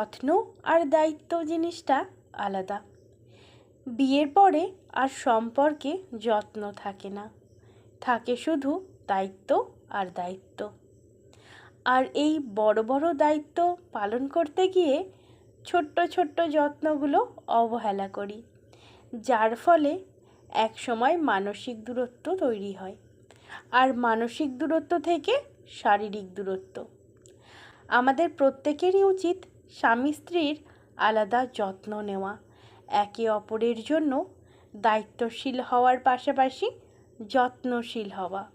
যত্ন আর দায়িত্ব জিনিসটা আলাদা। বিয়ের পরে আর সম্পর্কে যত্ন থাকে না। থাকে শুধু দায়িত্ব আর দায়িত্ব। আর এই বড় বড় দায়িত্ব পালন করতে গিয়ে ছোট্ট ছোট্ট যত্নগুলো অবহেলা করি, যার ফলে এক সময় মানসিক দূরত্ব তৈরি হয় আর মানসিক দূরত্ব থেকে শারীরিক দূরত্ব। আমাদের প্রত্যেকেরই উচিত স্বামী স্ত্রীর আলাদা যত্ন নেওয়া, একে অপরের জন্য দায়িত্বশীল হওয়ার পাশাপাশি যত্নশীল হওয়া।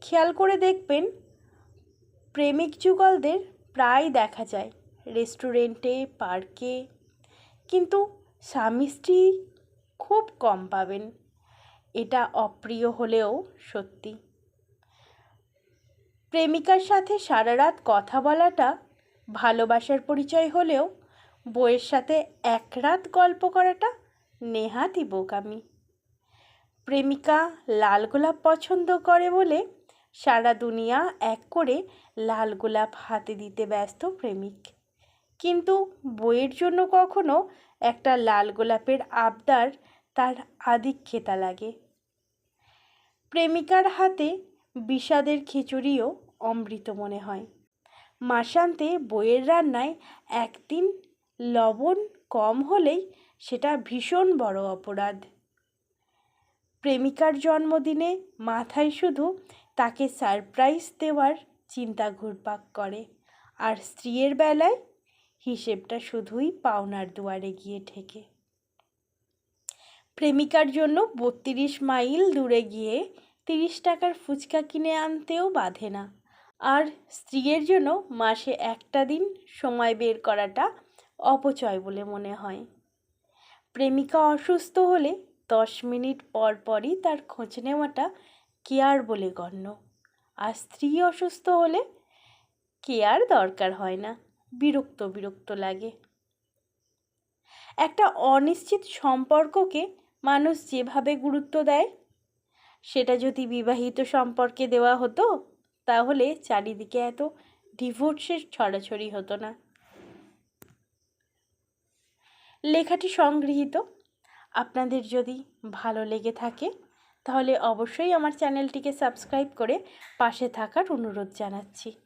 খেয়াল করে দেখবেন, প্রেমিক যুগলদের প্রায় দেখা যায় রেস্টুরেন্টে, পার্কে, কিন্তু স্বামী স্ত্রী খুব কম পাবেন। এটা অপ্রিয় হলেও সত্যি। প্রেমিকার সাথে সারা রাত কথা বলাটা ভালোবাসার পরিচয় হলেও বইয়ের সাথে এক রাত গল্প করাটা নেহাতই বোকামি। প্রেমিকা লাল গোলাপ পছন্দ করে বলে সারা দুনিয়া এক করে লাল গোলাপ হাতে দিতে ব্যস্ত প্রেমিক। কিন্তু বইয়ের জন্য কখনো একটা লাল গোলাপের আবদার তার আধিক্যেতা লাগে। প্রেমিকার হাতে বিষাদের খিচুড়িও অমৃত মনে হয়। মাসান্তে বইয়ের রান্নায় একদিন লবণ কম হলেই সেটা ভীষণ বড় অপরাধ। প্রেমিকার জন্মদিনে মাথায় শুধু তাকে সারপ্রাইজ দেওয়ার চিন্তা ঘুরপাক করে, আর স্ত্রীর বেলায় হিসেবটা শুধুই পাওনার দুয়ারে গিয়ে ঠেকে। প্রেমিকার জন্য বত্রিশ মাইল দূরে গিয়ে তিরিশ টাকার ফুচকা কিনে আনতেও বাধে না। আর স্ত্রীর জন্য মাসে একটা দিন সময় বের করাটা অপচয় বলে মনে হয়। প্রেমিকা অসুস্থ হলে দশ মিনিট পর পরই তার খোঁজ নেওয়াটা কেয়ার বলে গণ্য। আর স্ত্রী অসুস্থ হলে কেয়ার দরকার হয় না, বিরক্ত বিরক্ত লাগে। একটা অনিশ্চিত সম্পর্ককে মানুষ যেভাবে গুরুত্ব দেয়, সেটা যদি বিবাহিত সম্পর্কে দেওয়া হতো তাহলে চারিদিকে এত ডিভোর্সের ছড়াছড়ি হতো না। লেখাটি সংগৃহীত। আপনাদের যদি ভালো লেগে থাকে, তাহলে অবশ্যই আমার চ্যানেলটিকে সাবস্ক্রাইব করে পাশে থাকার অনুরোধ জানাচ্ছি।